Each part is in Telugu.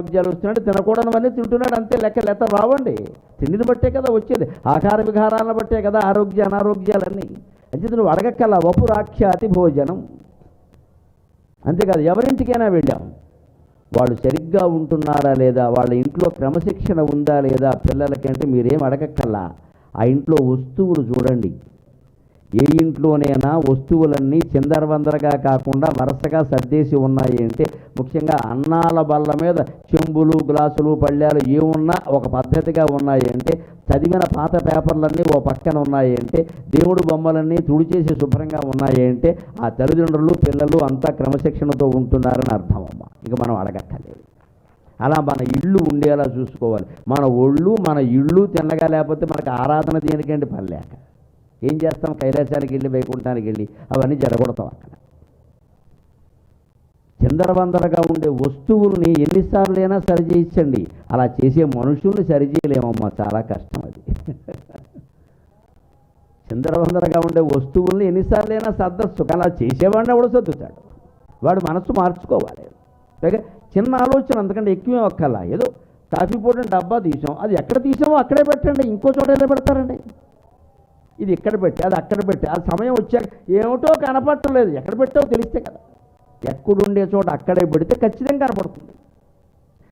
అనారోగ్యాలు వస్తున్నాడు తినకూడనివన్నీ తింటున్నాడు అంతే లెక్క లెత్త రావండి. తిండిని బట్టే కదా వచ్చేది. ఆహార విహారాలను బట్టే కదా ఆరోగ్య అనారోగ్యాలన్నీ. అంచేత నువ్వు అడగక్కల వపురాఖ్యాతి భోజనం. అంతేకాదు ఎవరింటికైనా వెళ్ళాం. వాళ్ళు సరిగ్గా ఉంటున్నారా లేదా? వాళ్ళ ఇంట్లో క్రమశిక్షణ ఉందా లేదా? పిల్లలకంటే మీరేం అడగక్కల్లా ఆ ఇంట్లో వస్తువులు చూడండి. ఏ ఇంట్లోనైనా వస్తువులన్నీ చిందరవందరగా కాకుండా వరుసగా సర్దేసి ఉన్నాయి అంటే ముఖ్యంగా అన్నాల బల్ల మీద చెంబులు గ్లాసులు పళ్ళాలు ఏమున్నా ఒక పద్ధతిగా ఉన్నాయి అంటే చదివిన పాత పేపర్లన్నీ ఓ పక్కన ఉన్నాయి అంటే దేవుడు బొమ్మలన్నీ తుడిచేసి శుభ్రంగా ఉన్నాయి అంటే ఆ తల్లిదండ్రులు పిల్లలు అంతా క్రమశిక్షణతో ఉంటున్నారని అర్థం అమ్మ. ఇక మనం అడగక్కర్లేదు. అలా మన ఇల్లు ఉండేలా చూసుకోవాలి. మన ఒళ్ళు మన ఇల్లు తిన్నగా లేకపోతే మనకు ఆరాధన దేనికండి పని లేక? ఏం చేస్తాం? కైలాసానికి వెళ్ళి వైకుంఠానికి వెళ్ళి అవన్నీ జరగొడతాం అక్కడ. చిందరవందరగా ఉండే వస్తువుల్ని ఎన్నిసార్లైనా అయినా సరిచేయించండి అలా చేసే మనుషుల్ని సరి చేయలేమమ్మా. చాలా కష్టం అది. చిందరవందరగా ఉండే వస్తువుల్ని ఎన్నిసార్లైనా సర్దస్సు కానీ అలా చేసేవాడిని కూడా సర్దుతాడు. వాడు మనస్సు మార్చుకోవాలి. పైగా చిన్న ఆలోచన అంతకంటే ఎక్కువే ఒక్కలా ఏదో కాఫీ పొడిని డబ్బా తీసాం. అది ఎక్కడ తీసామో అక్కడే పెట్టండి. ఇంకో చోట ఎలా పెడతారండి? ఇది ఇక్కడ పెట్టి అది అక్కడ పెట్టి ఆ సమయం వచ్చాక ఏమిటో కనపడటం లేదు ఎక్కడ పెట్టావో తెలిస్తే కదా. ఎక్కడుండే చోట అక్కడే పెడితే ఖచ్చితంగా కనపడుతుంది.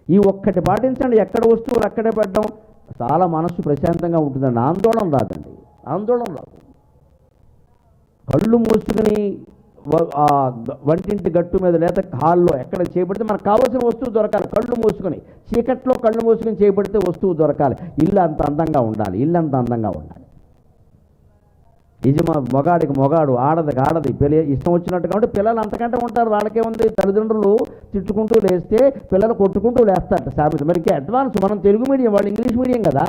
ఈ ఒక్కటి పాటించండి. ఎక్కడ వస్తువులు అక్కడే పెట్టడం చాలా మనస్సు ప్రశాంతంగా ఉంటుందండి. ఆందోళన రాదండి. ఆందోళన రాదు. కళ్ళు మూసుకుని వంటింటి గట్టు మీద లేదా హాల్లో ఎక్కడ చేయబడితే మనకు కావాల్సిన వస్తువు దొరకాలి. కళ్ళు మూసుకొని చీకట్లో కళ్ళు మూసుకొని చేయబడితే వస్తువు దొరకాలి. ఇల్లు అంత అందంగా ఉండాలి. ఇల్లు అంత అందంగా ఉండాలి. యజమా మొగాడికి మొగాడు ఆడది ఆడది. పిల్ల ఇష్టం వచ్చినట్టు కాబట్టి పిల్లలు అంతకంటే ఉంటారు. వాళ్ళకే ఉంది. తల్లిదండ్రులు తిట్టుకుంటూ లేస్తే పిల్లలు కొట్టుకుంటూ లేస్తారట సామెత. మరి ఇంకా అడ్వాన్స్ మనం తెలుగు మీడియం వాళ్ళు ఇంగ్లీష్ మీడియం కదా.